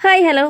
Hi hello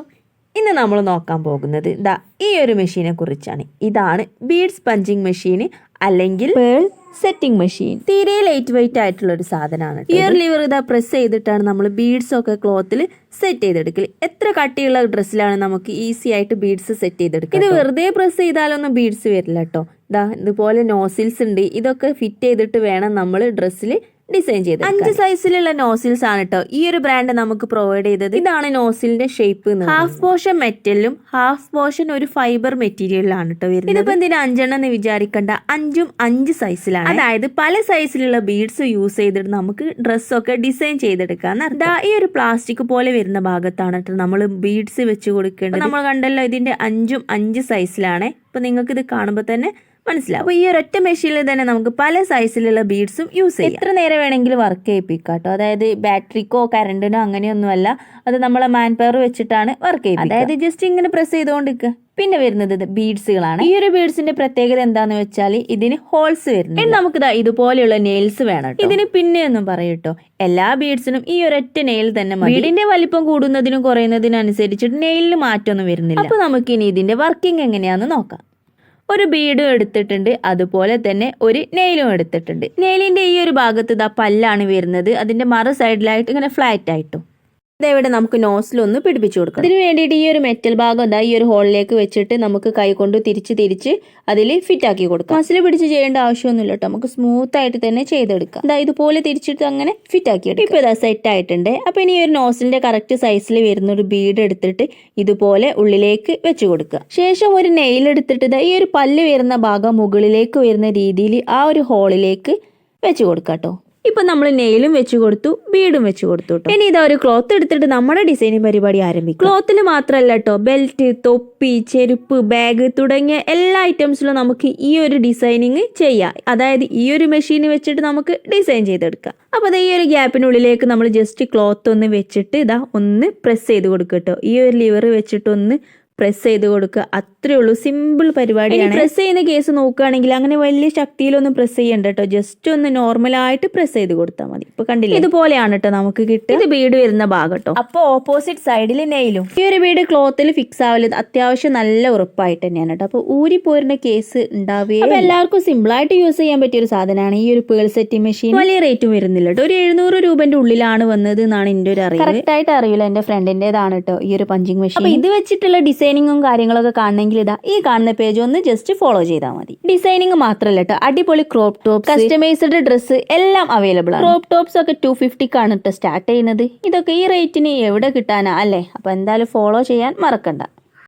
ഇന്ന് നമ്മൾ നോക്കാൻ പോകുന്നത് ഇതാ ഈ ഒരു മെഷീനെ കുറിച്ചാണ്. ഇതാണ് ബീഡ്സ് പഞ്ചിങ് മെഷീൻ അല്ലെങ്കിൽ പേൾ സെറ്റിംഗ് മെഷീൻ തീരെ ലൈറ്റ് വെയിറ്റ് ആയിട്ടുള്ള ഒരു സാധനമാണ് ഇയർ ലിവർ ഇതാ പ്രസ് ചെയ്തിട്ടാണ് നമ്മൾ ബീഡ്സ് ഒക്കെ ക്ലോത്തിൽ സെറ്റ് ചെയ്തെടുക്കൽ എത്ര കട്ടിയുള്ള ഡ്രസ്സിലാണ് നമുക്ക് ഈസി ആയിട്ട് ബീഡ്സ് സെറ്റ് ചെയ്തെടുക്കുക ഇത് വെറുതെ പ്രസ് ചെയ്താലൊന്നും ബീഡ്സ് വരില്ല കേട്ടോ ഇതാ ഇതുപോലെ നോസിൽസ് ഉണ്ട്. ഇതൊക്കെ ഫിറ്റ് ചെയ്തിട്ട് വേണം നമ്മൾ ഡ്രസ്സിൽ ഡിസൈൻ ചെയ്ത് അഞ്ച് സൈസിലുള്ള നോസിൽസ് ആണ് കേട്ടോ ഈ ഒരു ബ്രാൻഡ് നമുക്ക് പ്രൊവൈഡ് ചെയ്തത്. ഇതാണ് നോസിലിന്റെ ഷേപ്പ് ഹാഫ് പോർഷൻ മെറ്റലും ഹാഫ് പോർഷൻ ഒരു ഫൈബർ മെറ്റീരിയലാണ് കേട്ടോ വരുന്നത്. ഇതിപ്പോ എന്തിനാ അഞ്ചെണ്ണം എന്ന് വിചാരിക്കേണ്ട. അഞ്ചും അഞ്ച് സൈസിലാണ് അതായത് പല സൈസിലുള്ള ബീഡ്സ് യൂസ് ചെയ്തിട്ട് നമുക്ക് ഡ്രസ്സൊക്കെ ഡിസൈൻ ചെയ്തെടുക്കാം ഈ ഒരു പ്ലാസ്റ്റിക് പോലെ വരുന്ന ഭാഗത്താണ് കേട്ടോ നമ്മൾ ബീഡ്സ് വെച്ച് കൊടുക്കേണ്ടത്. നമ്മൾ കണ്ടല്ലോ ഇതിന്റെ അഞ്ചും അഞ്ച് സൈസിലാണ് ഇപ്പൊ നിങ്ങൾക്ക് ഇത് കാണുമ്പോൾ തന്നെ മനസ്സിലാവും അപ്പോൾ ഈ ഒരൊറ്റ മെഷീനിൽ തന്നെ നമുക്ക് പല സൈസിലുള്ള ബീഡ്സും യൂസ് ചെയ്യാം. എത്ര നേരം വേണമെങ്കിലും വർക്ക് ചെയ്യിപ്പിക്കാം കേട്ടോ അതായത് ബാറ്ററിക്കോ കറണ്ടിനോ അങ്ങനെയൊന്നുമല്ല അത് നമ്മളെ മാൻ പവർ വെച്ചിട്ടാണ് വർക്ക് ചെയ്യുന്നത് അതായത് ജസ്റ്റ് ഇങ്ങനെ പ്രസ് ചെയ്തുകൊണ്ടിരിക്കുക പിന്നെ വരുന്നത് ബീഡ്സുകളാണ് ഈ ഒരു ബീഡ്സിന്റെ പ്രത്യേകത എന്താന്ന് വെച്ചാൽ ഇതിന് ഹോൾസ് വരുന്നു ഇനി നമുക്ക് ഇതുപോലെയുള്ള നെയിൽസ് വേണം. ഇതിന് പിന്നെ ഒന്നും പറയൂട്ടോ. എല്ലാ ബീഡ്സിനും ഈ ഒരൊറ്റ നെയിൽ തന്നെ മതി. ബീഡിന്റെ വലിപ്പം കൂടുന്നതിനും കുറയുന്നതിനും അനുസരിച്ചിട്ട് നെയിലിന് മാറ്റമൊന്നും വരുന്നില്ല. അപ്പൊ നമുക്ക് ഇനി ഇതിന്റെ വർക്കിംഗ് എങ്ങനെയാന്ന് നോക്കാം. ഒരു ബീഡും എടുത്തിട്ടുണ്ട്. അതുപോലെ തന്നെ ഒരു നെയിലും എടുത്തിട്ടുണ്ട്. നെയിലിന്റെ ഈ ഒരു ഭാഗത്ത് ഇതാ പല്ലാണ് വരുന്നത്. അതിന്റെ മറു സൈഡിലായിട്ട് ഇങ്ങനെ ഫ്ലാറ്റ് ആയിട്ടും. ഇതെവിടെ നമുക്ക് നോസിലൊന്ന് പിടിപ്പിച്ചു കൊടുക്കാം അതിന് വേണ്ടിയിട്ട് ഈ ഒരു മെറ്റൽ ഭാഗം എന്താ ഈ ഒരു ഹോളിലേക്ക് വെച്ചിട്ട് നമുക്ക് കൈകൊണ്ട് തിരിച്ച് തിരിച്ച് അതിൽ ഫിറ്റ് ആക്കി കൊടുക്കാം. മസിൽ പിടിച്ച് ചെയ്യേണ്ട ആവശ്യമൊന്നുമില്ല കേട്ടോ. നമുക്ക് സ്മൂത്ത് ആയിട്ട് തന്നെ ചെയ്തെടുക്കാം. ഇതാ ഇതുപോലെ തിരിച്ചിട്ട് അങ്ങനെ ഫിറ്റ് ആക്കി എടുക്കും. ഇപ്പൊ ഇതാ സെറ്റ് ആയിട്ടുണ്ട്. അപ്പൊ ഇനി ഒരു നോസിലിന്റെ കറക്റ്റ് സൈസിൽ വരുന്ന ഒരു ബീഡ് എടുത്തിട്ട് ഇതുപോലെ ഉള്ളിലേക്ക് വെച്ച് കൊടുക്കുക. ശേഷം ഒരു നെയിൽ എടുത്തിട്ട് ഈ ഒരു പല്ല് വരുന്ന ഭാഗം മുകളിലേക്ക് വരുന്ന രീതിയിൽ ആ ഒരു ഹോളിലേക്ക് വെച്ച് കൊടുക്കാം കേട്ടോ. ഇപ്പൊ നമ്മൾ നെയിലും വെച്ച് കൊടുത്തു ബീഡും വെച്ച് കൊടുത്തു ട്ടോ. ഇനി ഇതാ ഒരു ക്ലോത്ത് എടുത്തിട്ട് നമ്മുടെ ഡിസൈനിങ് പരിപാടി ആരംഭിക്കും. ക്ലോത്തിൽ മാത്രമല്ല കേട്ടോ ബെൽറ്റ് തൊപ്പി ചെരുപ്പ് ബാഗ് തുടങ്ങിയ എല്ലാ ഐറ്റംസിലും നമുക്ക് ഈ ഒരു ഡിസൈനിങ് ചെയ്യാം. അതായത് ഈ ഒരു മെഷീൻ വെച്ചിട്ട് നമുക്ക് ഡിസൈൻ ചെയ്തെടുക്കാം. അപ്പൊ ദാ ഈ ഒരു ഗ്യാപ്പിനുള്ളിലേക്ക് നമ്മൾ ജസ്റ്റ് ക്ലോത്ത് ഒന്ന് വെച്ചിട്ട് ഇതാ ഒന്ന് പ്രസ് ചെയ്ത് കൊടുക്കുക കേട്ടോ ഈ ഒരു ലിവർ വെച്ചിട്ട് ഒന്ന് പ്രസ് ചെയ്ത് കൊടുക്കുക. അത്രേ ഉള്ളൂ. സിമ്പിൾ പരിപാടിയാണ്. പ്രസ് ചെയ്യുന്ന കേസ് നോക്കുകയാണെങ്കിൽ അങ്ങനെ വലിയ ശക്തിയിലൊന്നും പ്രസ് ചെയ്യണ്ട കേട്ടോ ജസ്റ്റ് ഒന്ന് നോർമലായിട്ട് പ്രസ് ചെയ്ത് കൊടുത്താൽ മതി. ഇപ്പൊ കണ്ടില്ല? ഇതുപോലെയാണ് കേട്ടോ നമുക്ക് കിട്ടുക. ഇത് ബീഡ് വരുന്ന ഭാഗം കേട്ടോ അപ്പൊ ഓപ്പോസിറ്റ് സൈഡിൽ നെയിലും ഈ ഒരു വീട് ക്ലോത്തിൽ ഫിക്സ് ആവൽ അത്യാവശ്യം നല്ല ഉറപ്പായിട്ട് തന്നെയാണ് കേട്ടോ അപ്പൊ ഊരി പോരുന്ന കേസ് ഉണ്ടാവുകയും അപ്പോൾ എല്ലാവർക്കും സിമ്പിൾ ആയിട്ട് യൂസ് ചെയ്യാൻ പറ്റിയ ഒരു സാധനമാണ്. ഈ ഒരു പേൾ സെറ്റിംഗ് മെഷീൻ വലിയ റേറ്റും വരുന്നില്ല കേട്ടോ ഒരു എഴുന്നൂറ് രൂപന്റെ ഉള്ളിലാണ് വന്നത് എന്നാണ് എന്റെ ഒരു അറിവ്. കറക്റ്റ് ആയിട്ട് അറിയില്ല. എന്റെ ഫ്രണ്ടിന്റേതാണ് കേട്ടോ ഈ ഒരു പഞ്ചിങ് മെഷീൻ അപ്പോൾ ഇത് വെച്ചിട്ടുള്ള ഡിസൈനിങ്ങും കാര്യങ്ങളൊക്കെ കാണണമെങ്കിൽ ഇതാ ഈ കാണുന്ന പേജ് ഒന്ന് ജസ്റ്റ് ഫോളോ ചെയ്താൽ മതി. ഡിസൈനിങ് മാത്രമല്ല അടിപൊളി ക്രോപ്പ് ടോപ്പ് കസ്റ്റമൈസ്ഡ് ഡ്രസ്സ് എല്ലാം അവൈലബിൾ ആണ്. ക്രോപ്പ് ടോപ്സ് ഒക്കെ ടു ഫിഫ്റ്റിക്കാണ് സ്റ്റാർട്ട് ചെയ്യുന്നത്. ഇതൊക്കെ ഈ റേറ്റിന് എവിടെ കിട്ടാനാ അല്ലേ? അപ്പൊ എന്തായാലും ഫോളോ ചെയ്യാൻ മറക്കണ്ട.